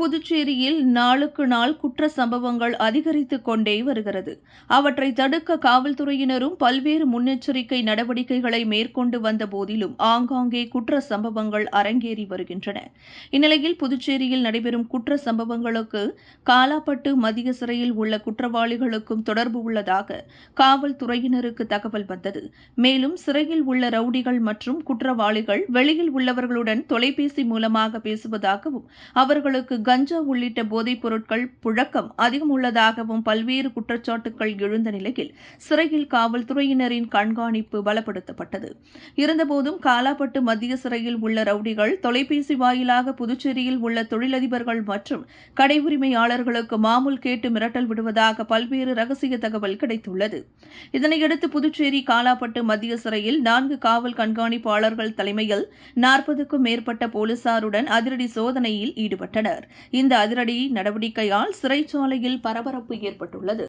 புதுச்சேரியில் நாளுக்கு நாள் குற்ற சம்பவங்கள் அதிகரித்துக் கொண்டே வருகிறது. அவற்றை தடுக்க காவல்துறையினரும் பல்வேறு முன்னெச்சரிக்கை நடவடிக்கைகளை மேற்கொண்டு வந்த போதிலும் ஆங்காங்கே குற்ற சம்பவங்கள் அரங்கேறி வருகின்றன. இந்நிலையில் புதுச்சேரியில் நடைபெறும் குற்ற சம்பவங்களுக்கு காலாப்பட்டு மத்திய சிறையில் உள்ள குற்றவாளிகளுக்கும் தொடர்பு உள்ளதாக காவல்துறையினருக்கு தகவல் வந்தது. மேலும் சிறையில் உள்ள ரவுடிகள் மற்றும் குற்றவாளிகள் வெளியில் உள்ளவர்களுடன் தொலைபேசி மூலமாக பேசுவதாகவும் அவர்களுக்கு கஞ்சா உள்ளிட்ட போதைப் பொருட்கள் புழக்கம் அதிகம் உள்ளதாகவும் பல்வேறு குற்றச்சாட்டுகள் எழுந்த நிலையில் சிறையில் காவல்துறையினரின் கண்காணிப்பு பலப்படுத்தப்பட்டது. இருந்தபோதும் காலாப்பட்டு மத்திய சிறையில் உள்ள ரவுடிகள் தொலைபேசி வாயிலாக புதுச்சேரியில் உள்ள தொழிலதிபர்கள் மற்றும் கடை உரிமையாளர்களுக்கு மாமூல் கேட்டு மிரட்டல் விடுவதாக பல்வேறு ரகசிய தகவல் கிடைத்துள்ளது. இதனையடுத்து புதுச்சேரி காலாப்பட்டு மத்திய சிறையில் நான்கு காவல் கண்காணிப்பாளர்கள் தலைமையில் நாற்பதுக்கும் மேற்பட்ட போலீசாருடன் அதிரடி சோதனையில் ஈடுபட்டனர். இந்த அதிரடி நடவடிக்கையால் சிறைச்சாலையில் பரபரப்பு ஏற்பட்டுள்ளது.